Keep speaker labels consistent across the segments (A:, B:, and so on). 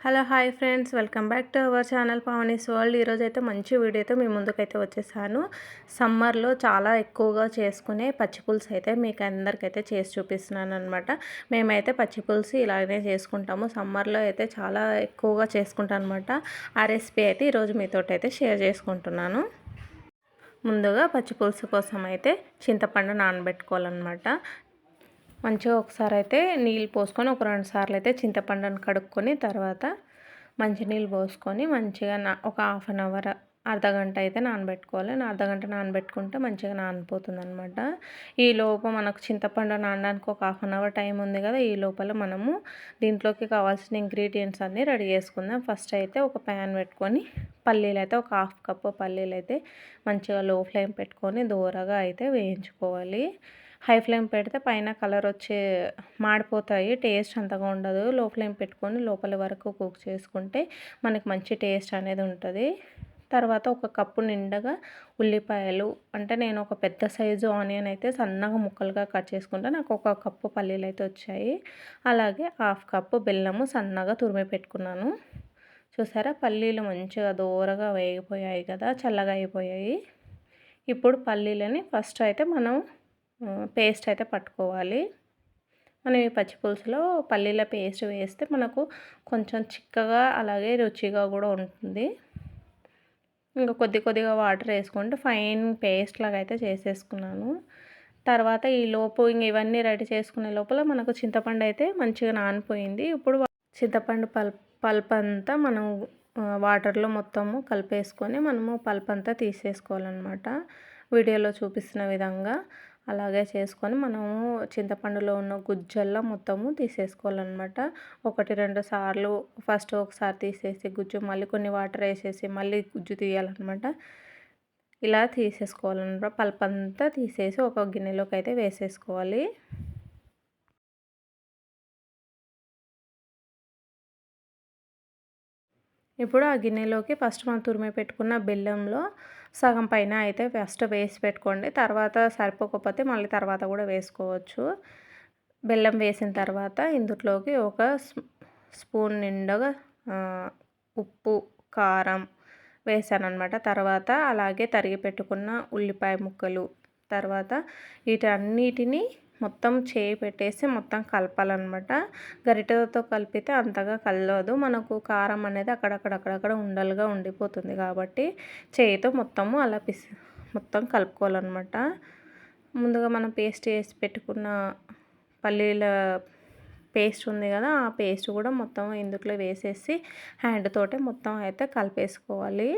A: Hello hi friends. Welcome back to our channel Pavani's world. ఈరోజు అయితే మంచి వీడియోతో మీ ముందుకైతే వచ్చేసాను. సమ్మర్లో చాలా ఎక్కువగా చేసుకునే పచ్చి పులుసు అయితే మీకు అందరికైతే చేసి చూపిస్తున్నాను అనమాట మేమైతే పచ్చి పులుసు ఇలాగనే చేసుకుంటాము. సమ్మర్లో అయితే చాలా ఎక్కువగా చేసుకుంటాం అనమాట ఆ రెసిపీ అయితే ఈరోజు మీతో అయితే షేర్ చేసుకుంటున్నాను. ముందుగా పచ్చి పులుసు కోసం అయితే చింతపండు నానబెట్టుకోవాలన్నమాట. మంచిగా ఒకసారి అయితే నీళ్ళు పోసుకొని ఒక రెండు సార్లు అయితే చింతపండును కడుక్కొని తర్వాత మంచినీళ్ళు పోసుకొని మంచిగా నా ఒక హాఫ్ అన్ అవర్ అర్ధ గంట అయితే నానబెట్టుకోవాలి. అర్ధ గంట నానబెట్టుకుంటే మంచిగా నానిపోతుంది అనమాట ఈ లోపు మనకు చింతపండు నానడానికి ఒక హాఫ్ అన్ అవర్ టైం ఉంది కదా ఈ లోపల మనము దీంట్లోకి కావాల్సిన ఇంగ్రీడియంట్స్ అన్నీ రెడీ చేసుకుందాం. ఫస్ట్ అయితే ఒక ప్యాన్ పెట్టుకొని పల్లీలు అయితే ఒక హాఫ్ కప్పు పల్లీలు అయితే మంచిగా లో ఫ్లేమ్ పెట్టుకొని దూరగా అయితే వేయించుకోవాలి. హై ఫ్లేమ్ పెడితే పైన కలర్ వచ్చే మాడిపోతాయి. టేస్ట్ అంతగా ఉండదు. లో ఫ్లేమ్ పెట్టుకొని లోపల వరకు కుక్ చేసుకుంటే మనకి మంచి టేస్ట్ అనేది ఉంటుంది. తర్వాత ఒక కప్పు నిండగా ఉల్లిపాయలు. అంటే నేను ఒక పెద్ద సైజు ఆనియన్ అయితే సన్నగా ముక్కలుగా కట్ చేసుకుంటే. నాకు ఒక కప్పు పల్లీలు అయితే వచ్చాయి. అలాగే హాఫ్ కప్పు బెల్లము సన్నగా తురిమి పెట్టుకున్నాను. చూసారా? పల్లీలు మంచిగా దూరగా వేగిపోయాయి కదా చల్లగా అయిపోయాయి. ఇప్పుడు పల్లీలని ఫస్ట్ అయితే మనం పేస్ట్ అయితే పట్టుకోవాలి. మనం ఈ పచ్చిపులుసులో పల్లీల పేస్ట్ వేస్తే మనకు కొంచెం చిక్కగా అలాగే రుచిగా కూడా ఉంటుంది. ఇంకా కొద్ది కొద్దిగా వాటర్ వేసుకుంటే ఫైన్ పేస్ట్ లాగా అయితే చేసేసుకున్నాను. తర్వాత ఈ లోపు ఇంక ఇవన్నీ రెడీ చేసుకునే లోపల మనకు చింతపండు అయితే మంచిగా నానిపోయింది. ఇప్పుడు చింతపండు పల్ప్ పల్ప్ అంతా మనం వాటర్లో మొత్తము కలిపేసుకొని మనము పల్ప్ అంతా తీసేసుకోవాలన్నమాట. వీడియోలో చూపిస్తున్న విధంగా. అలాగే చేసుకొని మనము చింతపండులో ఉన్న గుజ్జల్లా మొత్తము తీసేసుకోవాలన్నమాట. ఒకటి రెండు సార్లు ఫస్ట్ ఒకసారి తీసేసి గుజ్జు మళ్ళీ కొన్ని వాటర్ వేసేసి మళ్ళీ గుజ్జు తీయాలన్నమాట. ఇలా తీసేసుకోవాలన్నమాట. పల్పంతా తీసేసి ఒక గిన్నెలోకి అయితే వేసేసుకోవాలి. ఇప్పుడు ఆ గిన్నెలోకి ఫస్ట్ మనం తురిమి పెట్టుకున్న బెల్లంలో సగం పైన అయితే ఫస్ట్ వేసి పెట్టుకోండి. తర్వాత సరిపోకపోతే మళ్ళీ తర్వాత కూడా వేసుకోవచ్చు. బెల్లం వేసిన తర్వాత ఇందులోకి ఒక స్పూన్ నిండుగా ఉప్పు కారం వేసాను అనమాట తర్వాత అలాగే తరిగి పెట్టుకున్న ఉల్లిపాయ ముక్కలు తర్వాత వీటన్నిటిని మొత్తం చేయి పెట్టేసి మొత్తం కలపాలన్నమాట. గరిటెతో కలిపితే అంతగా కలవదు. మనకు కారం అనేది అక్కడక్కడక్కడక్కడ ఉండలుగా ఉండిపోతుంది కాబట్టి చేయితో మొత్తము అలా పిసి మొత్తం కలుపుకోవాలన్నమాట. ముందుగా మనం పేస్ట్ చేసి పెట్టుకున్న పల్లీల పేస్ట్ ఉంది కదా ఆ పేస్ట్ కూడా మొత్తం ఇందులో వేసేసి హ్యాండ్ తోటే మొత్తం అయితే కలిపేసుకోవాలి.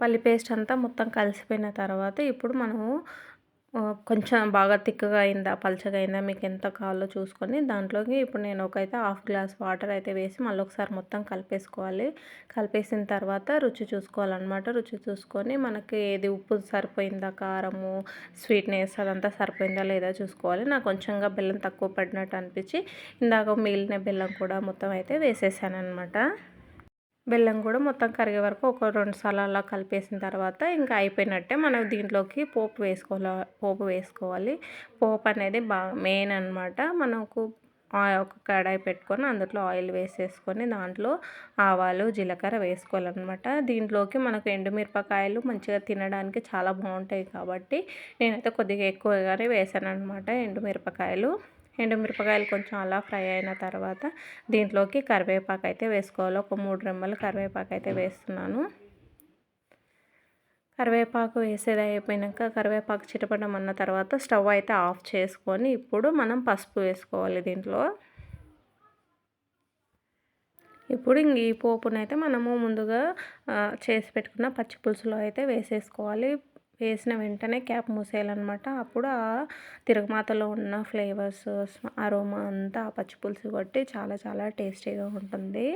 A: పల్లి పేస్ట్ అంతా మొత్తం కలిసిపోయిన తర్వాత ఇప్పుడు మనము కొంచెం బాగా తిక్కగా అయిందా పలచగా అయిందా మీకు ఎంత కావాలో చూసుకొని దాంట్లోకి ఇప్పుడు నేను ఒకైతే హాఫ్ గ్లాస్ వాటర్ అయితే వేసి మళ్ళీ ఒకసారి మొత్తం కలిపేసుకోవాలి. కలిపేసిన తర్వాత రుచి చూసుకోవాలన్నమాట. రుచి చూసుకొని మనకి ఏది ఉప్పు సరిపోయిందా కారము స్వీట్నెస్ అదంతా సరిపోయిందా లేదా చూసుకోవాలి. నాకు కొంచెంగా బెల్లం తక్కువ పడినట్టు అనిపించి ఇందాక మిగిలిన బెల్లం కూడా మొత్తం అయితే వేసేసాను అనమాట బెల్లం కూడా మొత్తం కరిగే వరకు ఒక రెండు సార్లు అలా కలిపేసిన తర్వాత ఇంకా అయిపోయినట్టే మనం దీంట్లోకి పోపు వేసుకోవాలి పోపు వేసుకోవాలి. పోపు అనేది బాగా మెయిన్ అనమాట మనకు ఒక కడాయి పెట్టుకొని అందులో ఆయిల్ వేసేసుకొని దాంట్లో ఆవాలు జీలకర్ర వేసుకోవాలన్నమాట. దీంట్లోకి మనకు ఎండుమిరపకాయలు మంచిగా తినడానికి చాలా బాగుంటాయి కాబట్టి నేనైతే కొద్దిగా ఎక్కువగానే వేసాను అనమాట ఎండుమిరపకాయలు. ఎండుమిరపకాయలు కొంచెం అలా ఫ్రై అయిన తర్వాత దీంట్లోకి కరివేపాకు అయితే వేసుకోవాలి. ఒక మూడు రెమ్మలు కరివేపాకు అయితే వేస్తున్నాను. కరివేపాకు వేసేది అయిపోయినాక కరివేపాకు చిటపడం అన్న తర్వాత స్టవ్ అయితే ఆఫ్ చేసుకొని ఇప్పుడు మనం పసుపు వేసుకోవాలి దీంట్లో. ఇప్పుడు ఇంక ఈ పోపునైతే మనము ముందుగా చేసి పెట్టుకున్న పచ్చి పులుసులో అయితే వేసేసుకోవాలి. వేసిన వెంటనే క్యాప్ మూసేయాలన్నమాట. అప్పుడు ఆ తిరగమాతలో ఉన్న ఫ్లేవర్స్ అరోమా అంతా ఆ పచ్చి పులుసు కొట్టి చాలా చాలా టేస్టీగా ఉంటుంది.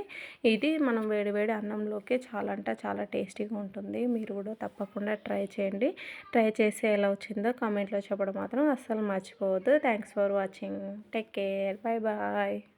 A: ఇది మనం వేడివేడి అన్నంలోకి చాలా అంటే చాలా టేస్టీగా ఉంటుంది. మీరు కూడా తప్పకుండా ట్రై చేయండి. ట్రై చేసి ఎలా వచ్చిందో కామెంట్లో చెప్పడం మాత్రం అస్సలు మర్చిపోవద్దు. Thanks for watching take care bye bye